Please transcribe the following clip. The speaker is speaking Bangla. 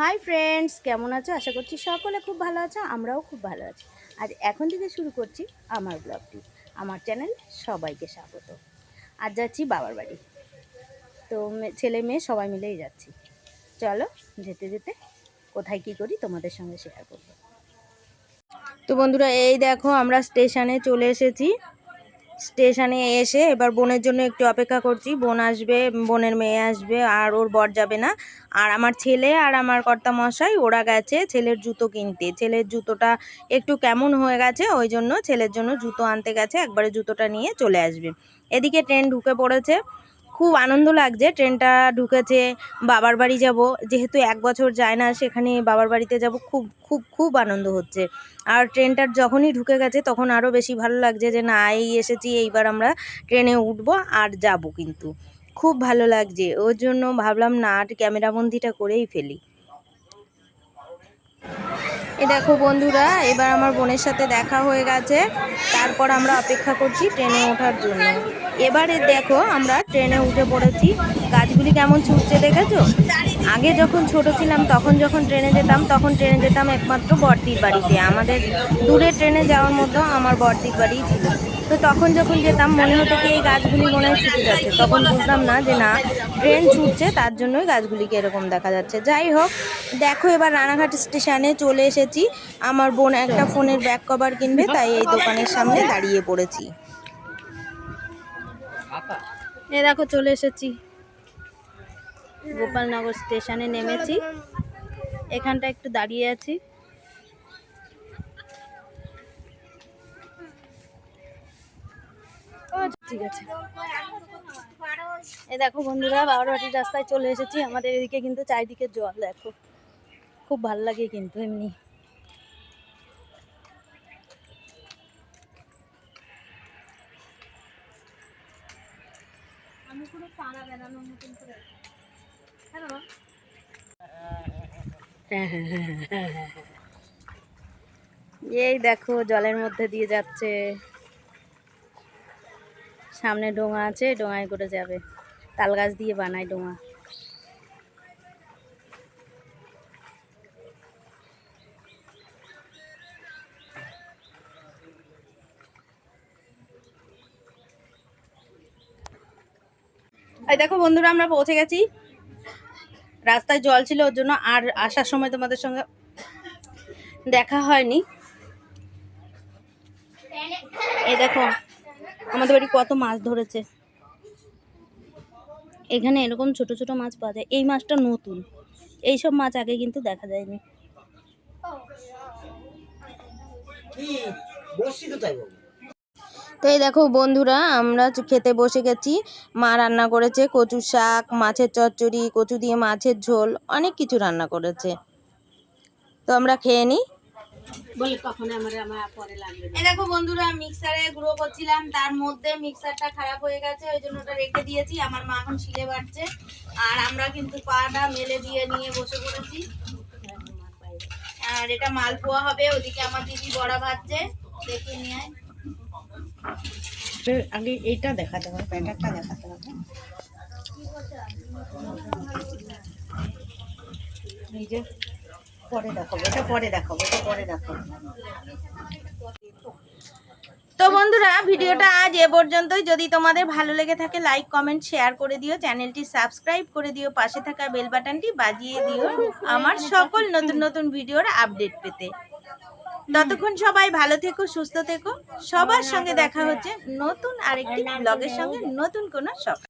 হাই ফ্রেন্ডস কেমন আছো? আশা করছি সকলে খুব ভালো আছো, আমরাও খুব ভালো আছি। আজ এখন থেকে শুরু করছি আমার ব্লগটি আমার চ্যানেল সবাইকে স্বাগত। আজ যাচ্ছি বাবার বাড়ি। তো ছেলে মেয়ে সবাই মিলেই যাচ্ছি। চলো যেতে যেতে কোথায় কি করি তোমাদের সঙ্গে শেয়ার করব। তো বন্ধুরা, এই দেখো আমরা স্টেশনে চলে এসেছি। স্টেশনে এসে এবার বোনের জন্য একটু অপেক্ষা করছি। বোন আসবে, বোনের মেয়ে আসবে, আর ওর বর যাবে না। আর আমার ছেলে আর আমার কর্তা মশাই ওরা গেছে ছেলের জুতো কিনতে। ছেলের জুতোটা একটু কেমন হয়ে গেছে, ওই জন্য ছেলের জন্য জুতো আনতে গেছে, একবারে জুতোটা নিয়ে চলে আসবে। এদিকে ট্রেন ঢুকে পড়েছে। খুব আনন্দ লাগছে। ট্রেনটা ঢুকেছে, বাবার বাড়ি যাব। যেহেতু এক বছর যায় না, সেখানে বাবার বাড়িতে যাব। খুব খুব খুব আনন্দ হচ্ছে। আর ট্রেনটার যখনই ঢুকে গেছে, তখন আরও বেশি ভালো লাগছে যে, না, এই এসেছি, এইবার আমরা ট্রেনে উঠবো আর যাব কিন্তু। খুব ভালো লাগছে। ওর জন্য ভাবলাম, না আর ক্যামেরাবন্দিটা করেই ফেলি। এ দেখো বন্ধুরা, এবার আমার বোনের সাথে দেখা হয়ে গেছে। তারপর আমরা অপেক্ষা করছি ট্রেনে ওঠার জন্য। এবারে দেখো আমরা ট্রেনে উঠে পড়েছি। গাছগুলি কেমন ছুটছে দেখেছ? আগে যখন ছোট ছিলাম, তখন যখন ট্রেনে যেতাম, তখন ট্রেনে যেতাম একমাত্র বর্দির বাড়িতে। আমাদের দূরে ট্রেনে যাওয়ার মতো আমার বর্দির বাড়ি ছিল। তো তখন যখন যেতাম, মনে হতো কি এই গাছগুলি মনে হয় ছুটে যাচ্ছে। তখন বুঝতাম না যে না, ট্রেন ছুটছে, তার জন্যই গাছগুলিকে এরকম দেখা যাচ্ছে। যাই হোক, দেখো এবার রানাঘাট স্টেশনে চলে এসেছি। আমার বোন একটা ফোনের ব্যাক কভার কিনবে, তাই এই দোকানের সামনে দাঁড়িয়ে পড়েছি। এ দেখো, চলে এসেছি। গোপালনগর স্টেশনে নেমেছি। এখানটা একটু দাঁড়িয়ে আছি। ঠিক আছে। এ দেখো বন্ধুরা বারোয়াটির রাস্তায় চলে এসেছি। আমাদের এদিকে কিন্তু চারিদিকে জল, দেখো। খুব ভালো লাগে কিন্তু এমনি। হ্যালো এই দেখো, জলের মধ্যে দিয়ে যাচ্ছে। সামনে ডোঙা আছে, ডোঙায় করে যাবে। তাল গাছ দিয়ে বানায় ডোঙা। এই দেখো বন্ধুরা, আমরা পৌঁছে গেছি। রাস্তায় জল ছিল ওর জন্য, আর আসার সময় তোমাদের সঙ্গে দেখা হয়নি। এই দেখো, আমাদের বাড়ি কত মাছ ধরেছে। এখানে এরকম ছোট ছোট মাছ পাওয়া যায়। এই মাছটা নতুন। এইসব মাছ আগে কিন্তু দেখা যায়নি। তো এই দেখো বন্ধুরা আমরা খেতে বসে গেছি। মা রান্না করেছে কচু শাক মাছের চচ্চড়ি কচু দিয়ে মাছের ঝোল অনেক কিছু রান্না করেছে। তো আমরা খেয়ে নিই বলে কখন আমার আমার পরে লাগবে এই দেখো বন্ধুরা মিক্সারে গুঁড়ো করছিলাম। তার মধ্যে মিক্সারটা খারাপ হয়ে গেছে ওই জন্য ওটা রেখে দিয়েছি। আমার মা এখন শিলে বাটছে আর আমরা কিন্তু পাটা মেলে দিয়ে নিয়ে বসে পড়েছি। আর এটা মালপোয়া হবে ওদিকে আমার দিদি বড়া ভাজছে। দেখে নিয়ে আয়। আগে এইটা দেখাতে হবে প্যাকেটটা দেখাতে হবে। পরে দেখাবো, এটা পরে দেখাবো, এটা পরে দেখাবো। তো বন্ধুরা, ভিডিওটা আজ এ পর্যন্তই। যদি তোমাদের ভালো লেগে থাকে লাইক কমেন্ট শেয়ার করে দিও। চ্যানেলটি সাবস্ক্রাইব করে দিও। পাশে থাকা বেল বাটনটি বাজিয়ে দিও। আমার সকল নতুন নতুন ভিডিওর আপডেট পেতে। ততক্ষণ সবাই ভালো থেকো, সুস্থ থেকো। সবার সঙ্গে দেখা হচ্ছে নতুন আরেকটি ব্লগের সঙ্গে নতুন কোনো সকাল।